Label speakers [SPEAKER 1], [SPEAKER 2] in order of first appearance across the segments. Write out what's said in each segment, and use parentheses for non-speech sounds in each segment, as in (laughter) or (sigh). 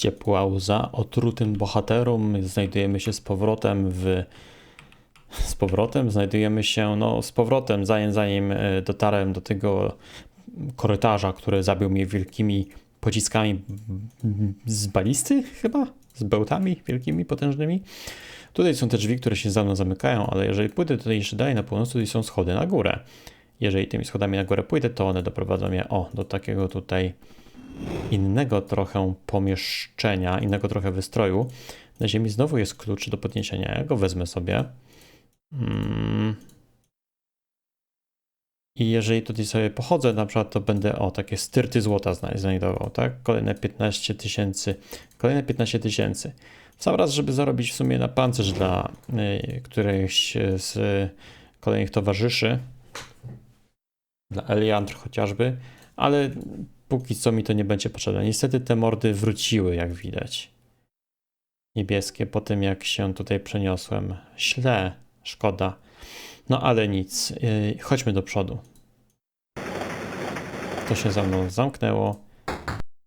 [SPEAKER 1] Ciepła łza otrutym bohaterom. Znajdujemy się z powrotem w. Z powrotem? Znajdujemy się, no, z powrotem, zanim, zanim e, dotarłem do tego korytarza, który zabił mnie wielkimi pociskami z balisty, chyba? Z bełtami wielkimi, potężnymi. Tutaj są te drzwi, które się za mną zamykają, ale jeżeli pójdę tutaj jeszcze dalej na północ, tutaj są schody na górę. Jeżeli tymi schodami na górę pójdę, to one doprowadzą mnie, o, do takiego tutaj innego trochę pomieszczenia, innego trochę wystroju. Na ziemi znowu jest klucz do podniesienia. Ja go wezmę sobie. Mm. I jeżeli tutaj sobie pochodzę, na przykład, to będę o takie styrty złota znajdował, tak? Kolejne 15 tysięcy. Kolejne 15 tysięcy. W sam raz, żeby zarobić w sumie na pancerz dla y, któregoś z kolejnych towarzyszy. Dla Eliandr chociażby, ale póki co mi to nie będzie potrzebne. Niestety te mordy wróciły, jak widać. Niebieskie po tym, jak się tutaj przeniosłem. Śle, szkoda. No ale nic. Yy, chodźmy do przodu. To się za mną zamknęło.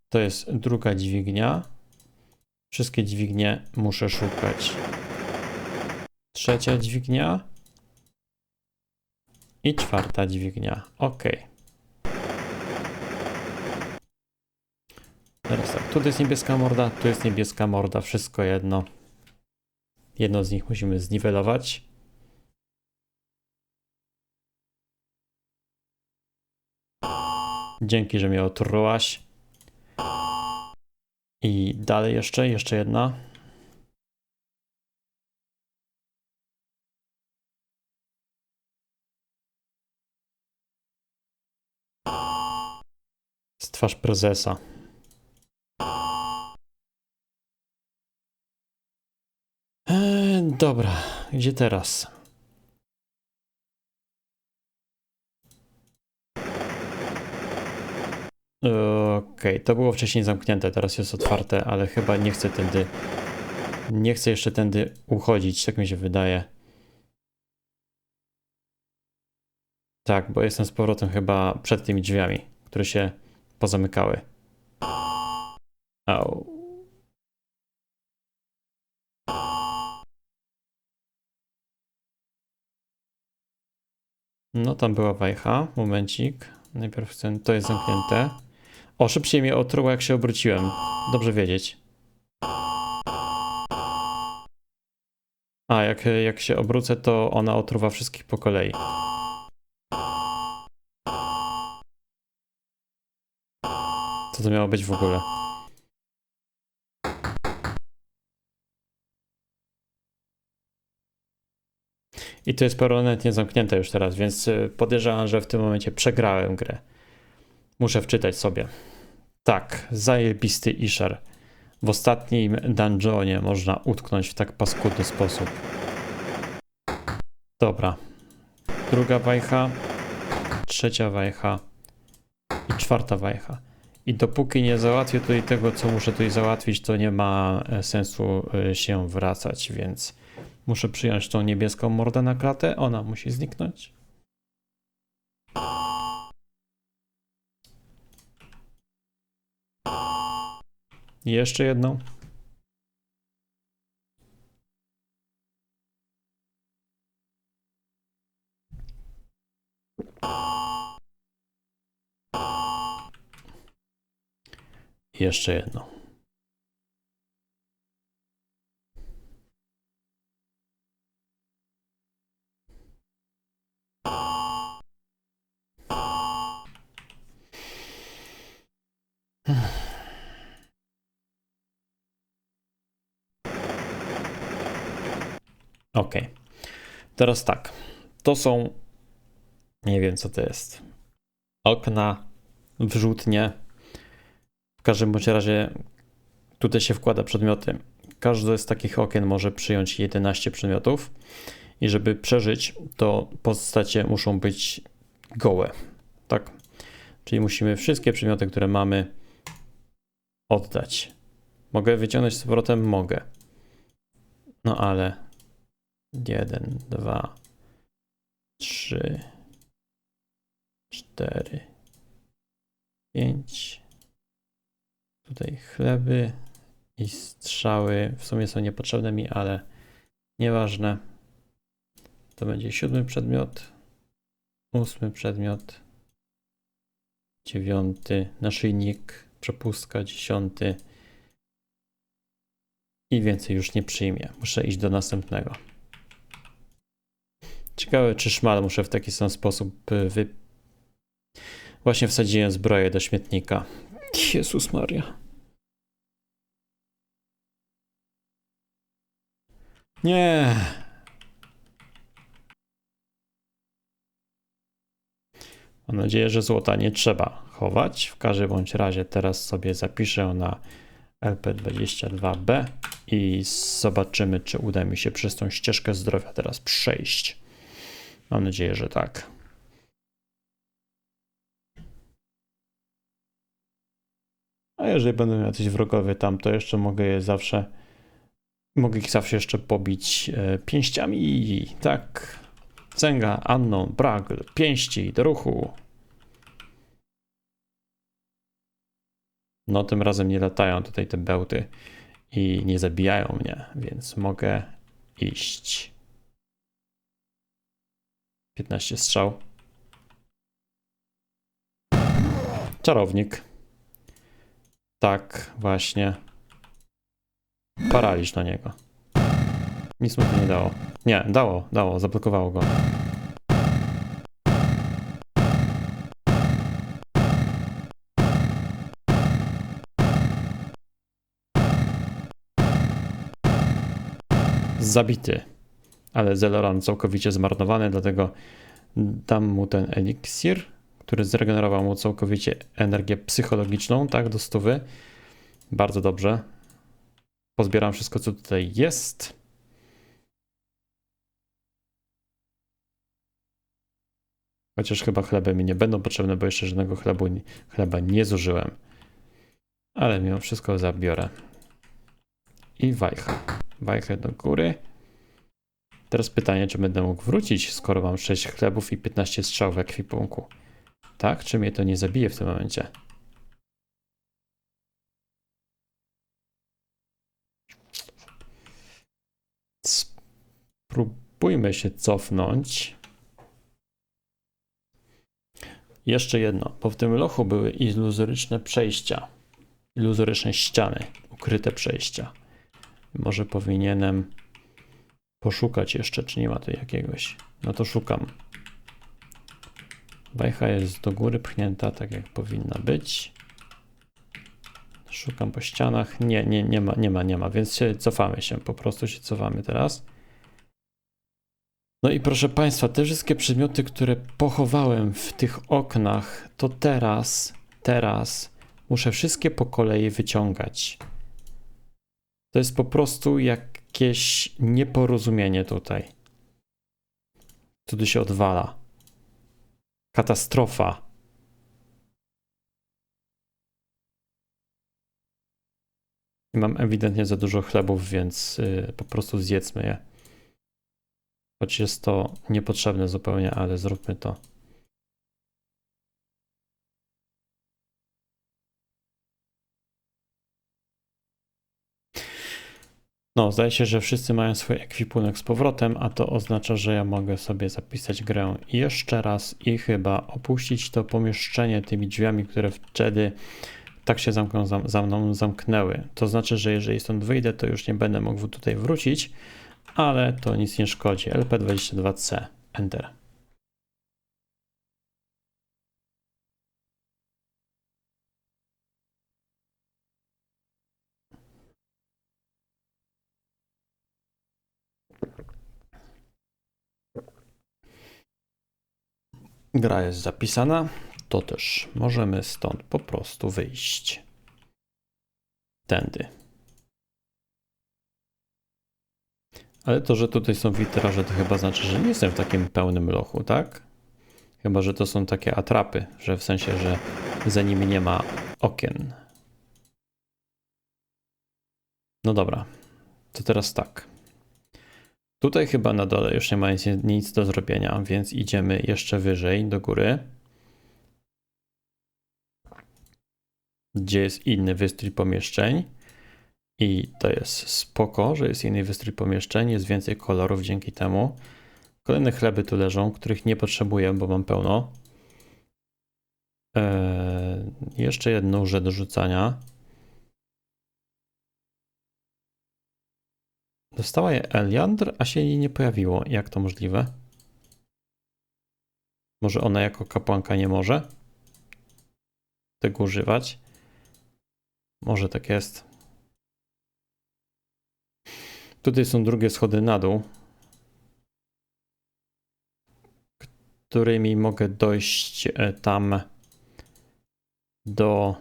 [SPEAKER 1] To jest druga dźwignia. Wszystkie dźwignie muszę szukać. Trzecia dźwignia. I czwarta dźwignia. Ok. Teraz tak, tu jest niebieska morda, tu jest niebieska morda, wszystko jedno. Jedno z nich musimy zniwelować. Dzięki, że mnie otrułaś. I dalej jeszcze, jeszcze jedna. Z twarz prezesa. Eee, dobra, gdzie teraz? Okej, okay, to było wcześniej zamknięte, teraz jest otwarte, ale chyba nie chcę tędy. Nie chcę jeszcze tędy uchodzić, tak mi się wydaje. Tak, bo jestem z powrotem chyba przed tymi drzwiami, które się pozamykały. Au. No tam była wajcha, momencik. Najpierw chcę, to jest zamknięte. O, szybciej mnie otruło jak się obróciłem. Dobrze wiedzieć. A, jak, jak się obrócę, to ona otruwa wszystkich po kolei. Co to miało być w ogóle? I to jest permanentnie zamknięte już teraz, więc y, podejrzewam, że w tym momencie przegrałem grę. Muszę wczytać sobie. Tak, zajebisty Ishar. W ostatnim dungeonie można utknąć w tak paskudny sposób. Dobra. Druga wajcha, trzecia wajcha i czwarta wajcha. I dopóki nie załatwię tutaj tego, co muszę tutaj załatwić, to nie ma e, sensu e, się wracać, więc muszę przyjąć tą niebieską mordę na klatę. Ona musi zniknąć. Jeszcze jedną. Jeszcze jedno. Ok. Teraz tak. To są. Nie wiem, co to jest. Okna, wrzutnie. W każdym bądź razie tutaj się wkłada przedmioty. Każde z takich okien może przyjąć 11 przedmiotów. I żeby przeżyć, to postacie muszą być gołe. Tak? Czyli musimy wszystkie przedmioty, które mamy, oddać. Mogę wyciągnąć z powrotem? Mogę. No ale Jeden, dwa, trzy, cztery, pięć. Tutaj chleby I strzały w sumie są niepotrzebne mi, ale nieważne. To będzie siódmy przedmiot, ósmy przedmiot, dziewiąty naszyjnik, przepustka, dziesiąty. I więcej już nie przyjmie. Muszę iść do następnego. Ciekawe, czy szmal muszę w taki sam sposób y, wy... Właśnie wsadziłem zbroję do śmietnika. Jezus Maria. Nie. Mam nadzieję, że złota nie trzeba chować. W każdym bądź razie teraz sobie zapiszę na LP22B i zobaczymy, czy uda mi się przez tą ścieżkę zdrowia teraz przejść. Mam nadzieję, że tak. A jeżeli będą jacyś wrogowie tam, to jeszcze mogę je zawsze, mogę ich zawsze jeszcze pobić e, pięściami, tak. Cęga, Anną, Bragl, pięści, do ruchu. No tym razem nie latają tutaj te bełty i nie zabijają mnie, więc mogę iść. 15 strzał. Czarownik. Tak, właśnie. Paraliż na niego. Nic mu to nie dało. Nie, dało, dało, zablokowało go. Zabity. Ale Zeloran całkowicie zmarnowany, dlatego dam mu ten eliksir, który zregenerował mu całkowicie energię psychologiczną, tak, do stówy. Bardzo dobrze. Pozbieram wszystko, co tutaj jest. Chociaż chyba chleby mi nie będą potrzebne, bo jeszcze żadnego chlebu, chleba nie zużyłem. Ale mimo wszystko zabiorę. I wajcha. Wajchę do góry. Teraz pytanie, czy będę mógł wrócić, skoro mam 6 chlebów i 15 strzał w ekwipunku. Tak? Czy mnie to nie zabije w tym momencie? Spróbujmy się cofnąć. Jeszcze jedno, bo w tym lochu były iluzoryczne przejścia, iluzoryczne ściany, ukryte przejścia. Może powinienem poszukać jeszcze, czy nie ma tu jakiegoś. No to szukam. Wajcha jest do góry pchnięta, tak jak powinna być. Szukam po ścianach. Nie, nie, nie ma, nie ma, nie ma, więc się cofamy się. Po prostu się cofamy teraz. No i proszę Państwa, te wszystkie przedmioty, które pochowałem w tych oknach, to teraz, teraz muszę wszystkie po kolei wyciągać. To jest po prostu jakieś nieporozumienie tutaj. Tu się odwala? Katastrofa. Mam ewidentnie za dużo chlebów, więc yy, po prostu zjedzmy je. Choć jest to niepotrzebne zupełnie, ale zróbmy to. No, zdaje się, że wszyscy mają swój ekwipunek z powrotem, a to oznacza, że ja mogę sobie zapisać grę jeszcze raz i chyba opuścić to pomieszczenie tymi drzwiami, które wtedy tak się zamkną, za, mną zamknęły. To znaczy, że jeżeli stąd wyjdę, to już nie będę mógł tutaj wrócić, ale to nic nie szkodzi. LP22C, Enter. Gra jest zapisana, to też możemy stąd po prostu wyjść. Tędy. Ale to, że tutaj są witraże, to chyba znaczy, że nie jestem w takim pełnym lochu, tak? Chyba, że to są takie atrapy, że w sensie, że za nimi nie ma okien. No dobra, to teraz tak. Tutaj chyba na dole już nie ma nic, do zrobienia, więc idziemy jeszcze wyżej do góry. Gdzie jest inny wystrój pomieszczeń. I to jest spoko, że jest inny wystrój pomieszczeń, jest więcej kolorów dzięki temu. Kolejne chleby tu leżą, których nie potrzebuję, bo mam pełno. Eee, jeszcze jedno rzecz do rzucania. Dostała je Eliandr, a się jej nie pojawiło. Jak to możliwe? Może ona jako kapłanka nie może tego używać? Może tak jest. Tutaj są drugie schody na dół, którymi mogę dojść e, tam do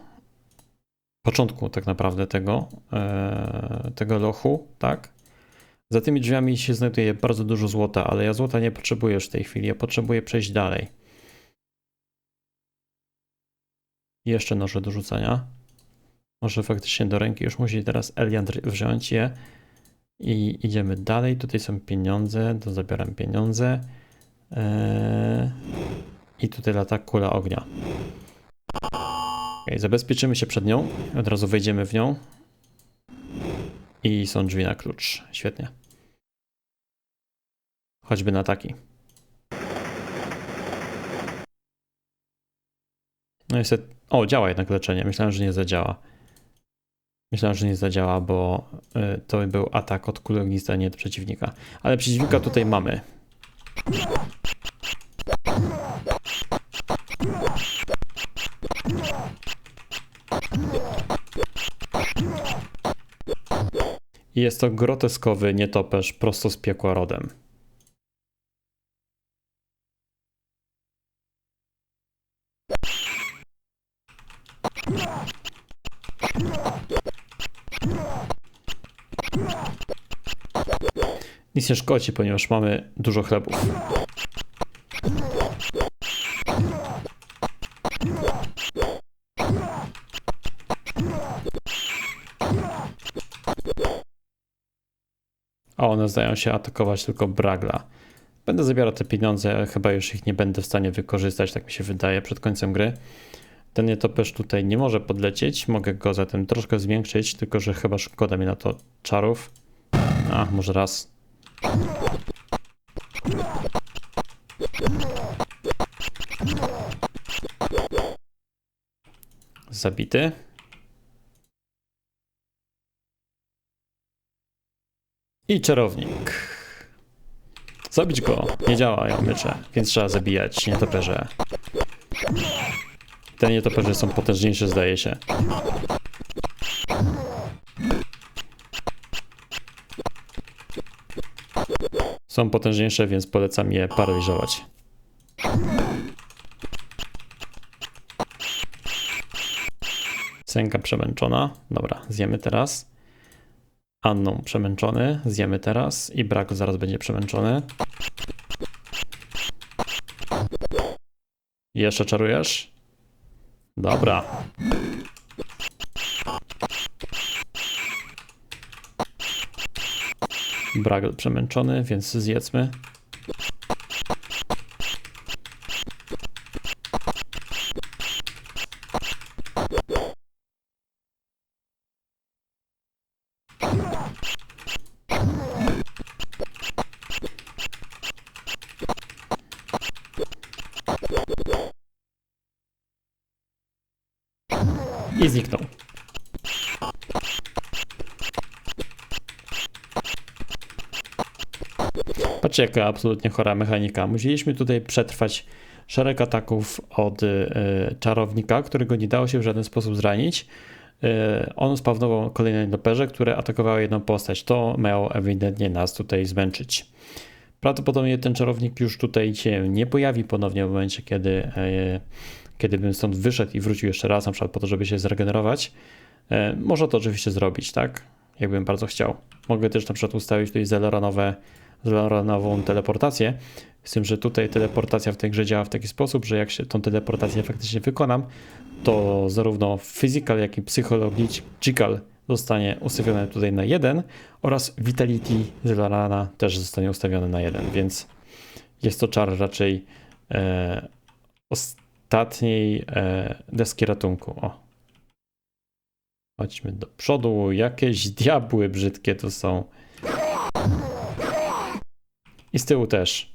[SPEAKER 1] początku tak naprawdę tego, e, tego lochu, tak? Za tymi drzwiami się znajduje bardzo dużo złota, ale ja złota nie potrzebuję już w tej chwili, ja potrzebuję przejść dalej. Jeszcze noże do rzucania. Może faktycznie do ręki już musi teraz Eliandr wziąć je. I idziemy dalej. Tutaj są pieniądze, to zabieram pieniądze. Eee... I tutaj lata kula ognia. Okay, zabezpieczymy się przed nią. Od razu wejdziemy w nią. I są drzwi na klucz. Świetnie. Choćby na taki. No niestety. O, działa jednak leczenie. Myślałem, że nie zadziała. Myślałem, że nie zadziała, bo y, to był atak od kuli ognista, nie od przeciwnika. Ale przeciwnika tutaj mamy. Jest to groteskowy nietoperz prosto z piekła rodem. Nic nie szkodzi, ponieważ mamy dużo chlebów. A one zdają się atakować tylko Bragla. Będę zabierał te pieniądze, chyba już ich nie będę w stanie wykorzystać, tak mi się wydaje, przed końcem gry. Ten nietoperz tutaj nie może podlecieć, mogę go zatem troszkę zwiększyć, tylko że chyba szkoda mi na to czarów. A, może raz. Zabity. I czarownik. Zabić go. Nie działają miecze, więc trzeba zabijać nietoperze. Te nietoperze są potężniejsze, zdaje się. Są potężniejsze, więc polecam je paraliżować. Sęka przemęczona. Dobra, zjemy teraz. Anną przemęczony. Zjemy teraz. I Brak zaraz będzie przemęczony. Jeszcze czarujesz? Dobra. Brak przemęczony, więc zjedzmy. I zniknął. Patrzcie, jaka absolutnie chora mechanika. Musieliśmy tutaj przetrwać szereg ataków od y, czarownika, którego nie dało się w żaden sposób zranić. Y, on spawnował kolejne nietoperze, które atakowały jedną postać. To miało ewidentnie nas tutaj zmęczyć. Prawdopodobnie ten czarownik już tutaj się nie pojawi ponownie w momencie, kiedy, y, kiedy bym stąd wyszedł i wrócił jeszcze raz, na przykład po to, żeby się zregenerować. Można to oczywiście zrobić, tak? Jakbym bardzo chciał. Mogę też na przykład ustawić tutaj zeloronowe nową teleportację. Z tym, że tutaj teleportacja w tej grze działa w taki sposób, że jak się tą teleportację faktycznie wykonam, to zarówno physical, jak i psychological zostanie ustawione tutaj na 1 oraz vitality Zelorana też zostanie ustawione na 1, więc jest to czar raczej e, ostatniej e, deski ratunku. O, Chodźmy do przodu. Jakieś (laughs) diabły brzydkie tu są. I z tyłu też.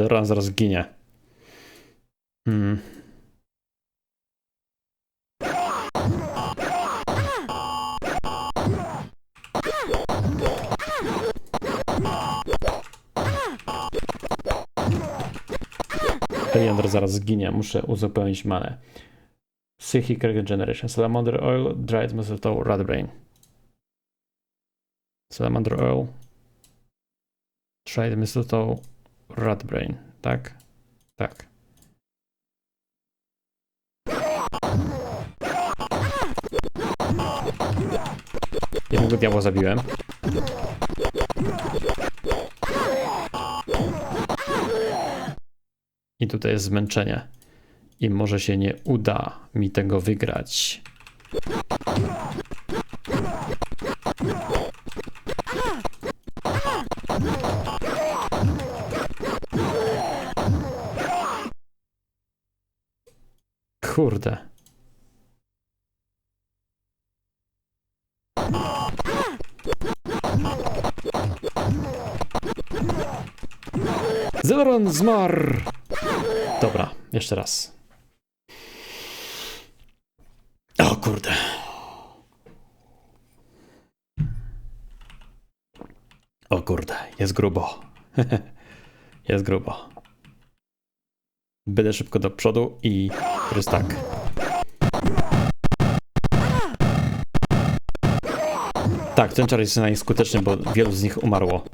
[SPEAKER 1] Zaraz, zaraz ginie. Hmm. Leander zaraz zginie, muszę uzupełnić manę. Psychic Regeneration, Salamander Oil, Dried Mistletoe, Radbrain. Salamander Oil, Dried Mistletoe, Radbrain, tak? Tak. Jednego diabła zabiłem. I tutaj jest zmęczenie. I może się nie uda mi tego wygrać. Kurde. Zeloron zmarł! Dobra, jeszcze raz. O kurde. O kurde, jest grubo. (laughs) jest grubo. Będę szybko do przodu i tak. Tak, ten czar jest najskuteczny, bo wielu z nich umarło.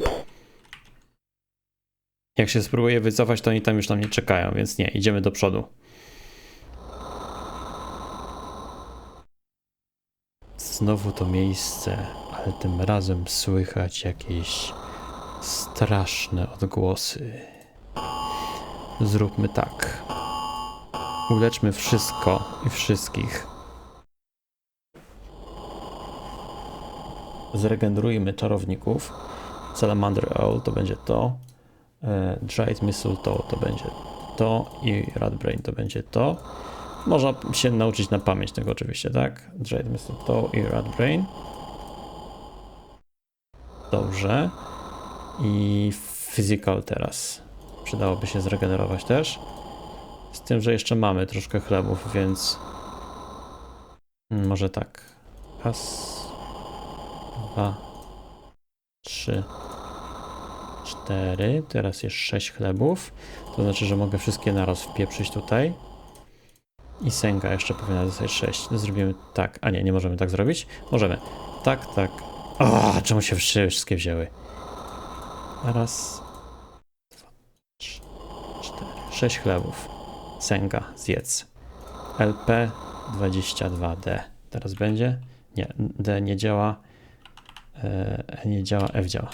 [SPEAKER 1] Jak się spróbuję wycofać, to oni tam już na mnie czekają, więc nie, idziemy do przodu. Znowu to miejsce, ale tym razem słychać jakieś straszne odgłosy. Zróbmy tak. Uleczmy wszystko i wszystkich. Zregenerujmy czarowników. Salamander Owl to będzie to. E, Dried Mistletoe to będzie to i Radbrain to będzie to. Można się nauczyć na pamięć tego oczywiście, tak? Dried Mistletoe i Radbrain. Dobrze. I Physical teraz. Przydałoby się zregenerować też. Z tym, że jeszcze mamy troszkę chlebów, więc może tak. Raz, dwa, trzy, cztery. Teraz jest sześć chlebów. To znaczy, że mogę wszystkie naraz wpieprzyć tutaj. I sęga jeszcze powinna zostać 6. Zrobimy tak. A nie, nie możemy tak zrobić. Możemy. Tak, tak. O, czemu się wszystkie wzięły? Raz, dwa, trzy, cztery. Sześć chlebów. Sęga, zjedz. LP 22D. Teraz będzie? Nie, D nie działa. E nie działa, F działa.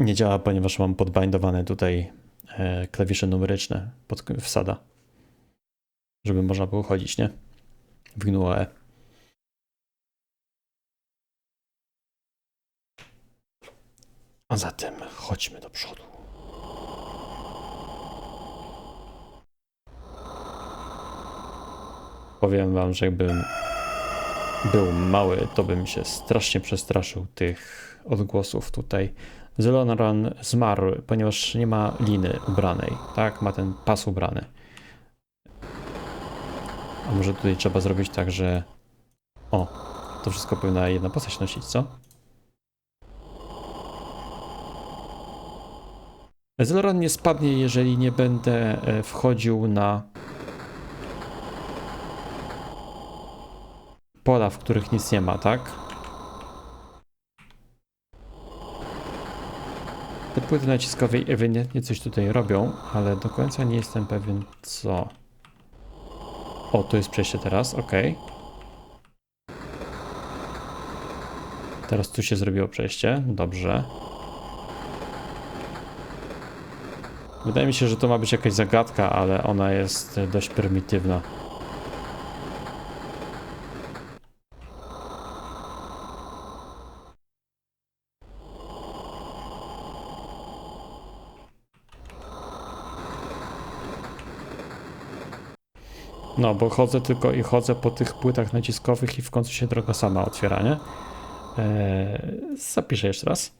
[SPEAKER 1] Nie działa, ponieważ mam podbindowane tutaj e, klawisze numeryczne pod wsada. Żeby można było chodzić, nie? W GNU E. A zatem chodźmy do przodu. Powiem wam, że jakbym był mały, to bym się strasznie przestraszył tych odgłosów tutaj. Zelonaran zmarł, ponieważ nie ma liny ubranej, tak? Ma ten pas ubrany. A może tutaj trzeba zrobić tak, że... O, to wszystko powinna jedna postać nosić, co? Zeloran nie spadnie, jeżeli nie będę e, wchodził na pola, w których nic nie ma, tak? Te płyty naciskowe ewidentnie coś tutaj robią, ale do końca nie jestem pewien co. O, tu jest przejście teraz, ok. Teraz tu się zrobiło przejście, dobrze. Wydaje mi się, że to ma być jakaś zagadka, ale ona jest dość prymitywna. No, bo chodzę tylko i chodzę po tych płytach naciskowych i w końcu się droga sama otwiera, nie? Eee, zapiszę jeszcze raz.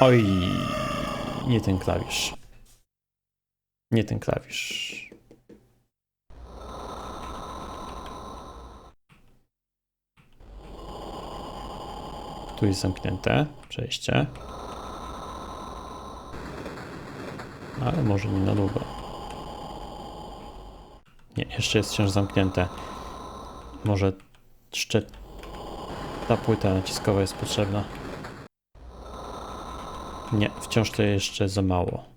[SPEAKER 1] Oj, nie ten klawisz. Nie ten klawisz. Tu jest zamknięte przejście. Ale może nie na długo. Nie, jeszcze jest wciąż zamknięte. Może jeszcze ta płyta naciskowa jest potrzebna. Nie, wciąż to jeszcze za mało.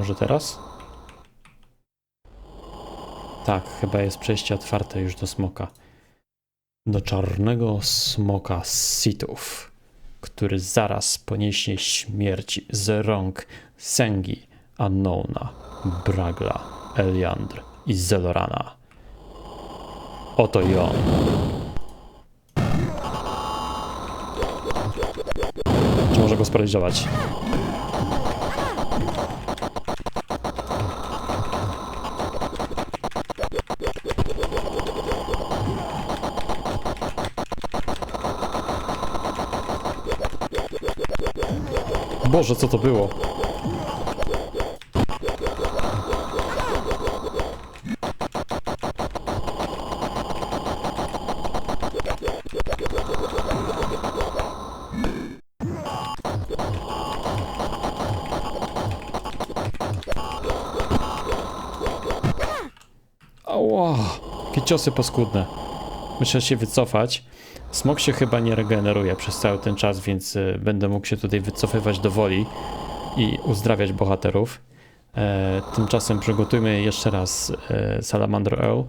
[SPEAKER 1] Może teraz? Tak, chyba jest przejście otwarte już do smoka. Do czarnego smoka Sithów, który zaraz poniesie śmierć z rąk Sengi, Annona, Bragla, Eliandr i Zelorana. Oto i on. Czy może go sparaliżować? Boże, co to było? Ała, jakie ciosy paskudne. Muszę się wycofać. Smok się chyba nie regeneruje przez cały ten czas, więc y, będę mógł się tutaj wycofywać do woli i uzdrawiać bohaterów. E, tymczasem przygotujmy jeszcze raz e, Salamander Earl,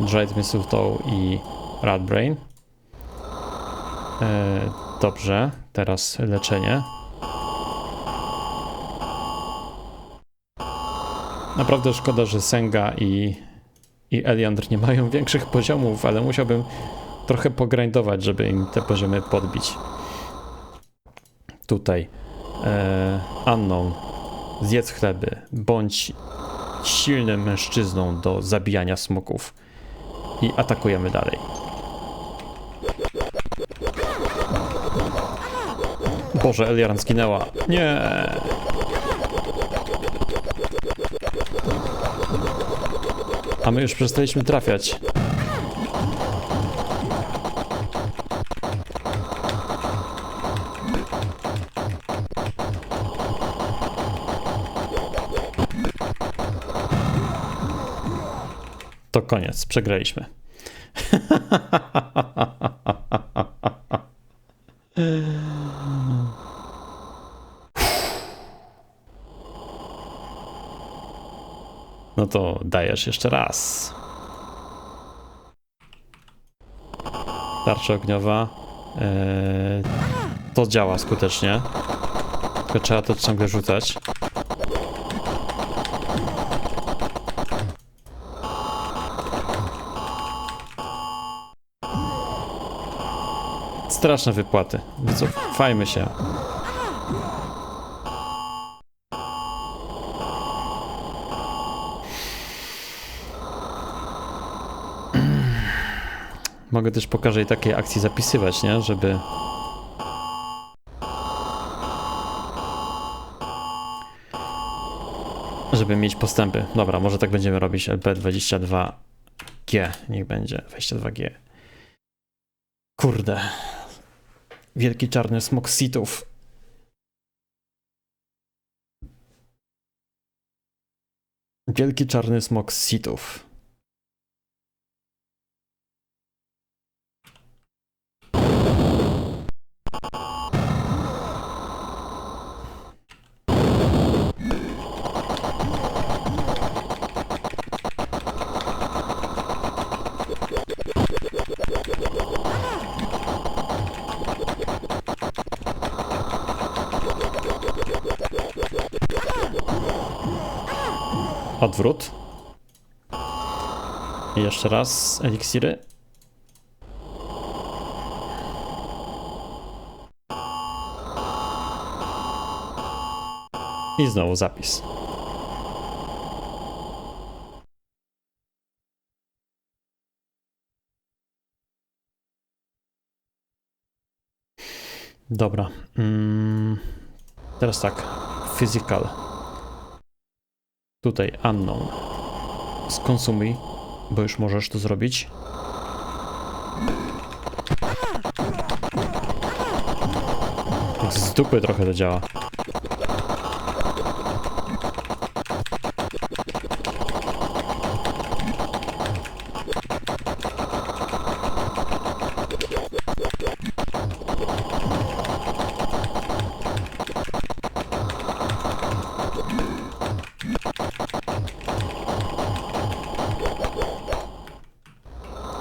[SPEAKER 1] Dried Mistletoe i Radbrain. E, dobrze, teraz leczenie. Naprawdę szkoda, że Senga i, i Eliandr nie mają większych poziomów, ale musiałbym trochę pogrindować, żeby im te poziomy podbić. Tutaj. E, Unknown. Zjedz chleby. Bądź silnym mężczyzną do zabijania smoków. I atakujemy dalej. Boże, Eliaran zginęła. Nie. A my już przestaliśmy trafiać. To koniec, przegraliśmy. No to dajesz jeszcze raz. Tarcza ogniowa. Eee, to działa skutecznie. Tylko trzeba to ciągle rzucać. Straszne wypłaty. Wycofajmy się. Mogę też po każdej takiej akcji zapisywać, nie? Żeby... Żeby mieć postępy. Dobra, może tak będziemy robić. LP22G. Niech będzie. 22G. Kurde. Wielki czarny smok sitów. Wielki czarny smok sitów. Odwrót. I jeszcze raz eliksiry. I znowu zapis. Dobra. Mm, teraz tak. Physical. Tutaj unknown. Skonsumuj, bo już możesz to zrobić. Z dupy trochę to działa.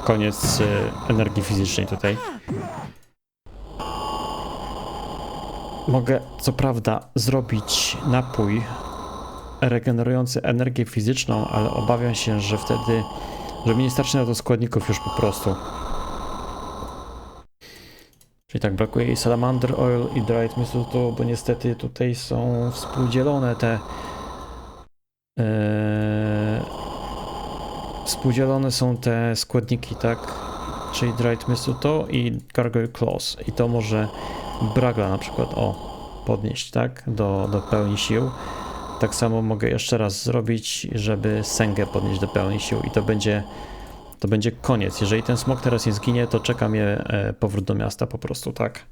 [SPEAKER 1] Koniec y, energii fizycznej tutaj. Mogę, co prawda, zrobić napój regenerujący energię fizyczną, ale obawiam się, że wtedy, że mi nie starczy na to składników już po prostu. Czyli tak, brakuje i salamander oil i dried mistletoe, bo niestety tutaj są współdzielone te yy, współdzielone są te składniki, tak? Czyli dried mistletoe i gargoyle claws. I to może bragla na przykład, o, podnieść, tak? Do, do pełni sił. Tak samo mogę jeszcze raz zrobić, żeby sęgę podnieść do pełni sił i to będzie to będzie koniec. Jeżeli ten smok teraz nie zginie, to czeka mnie e, powrót do miasta po prostu, tak?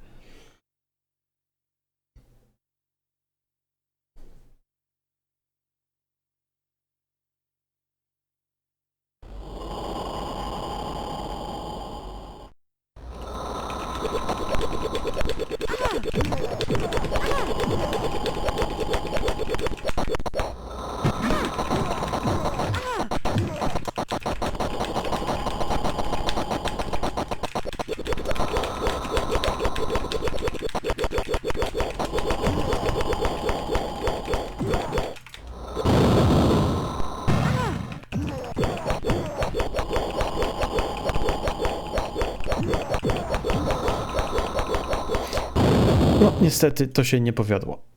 [SPEAKER 1] No, niestety to się nie powiodło.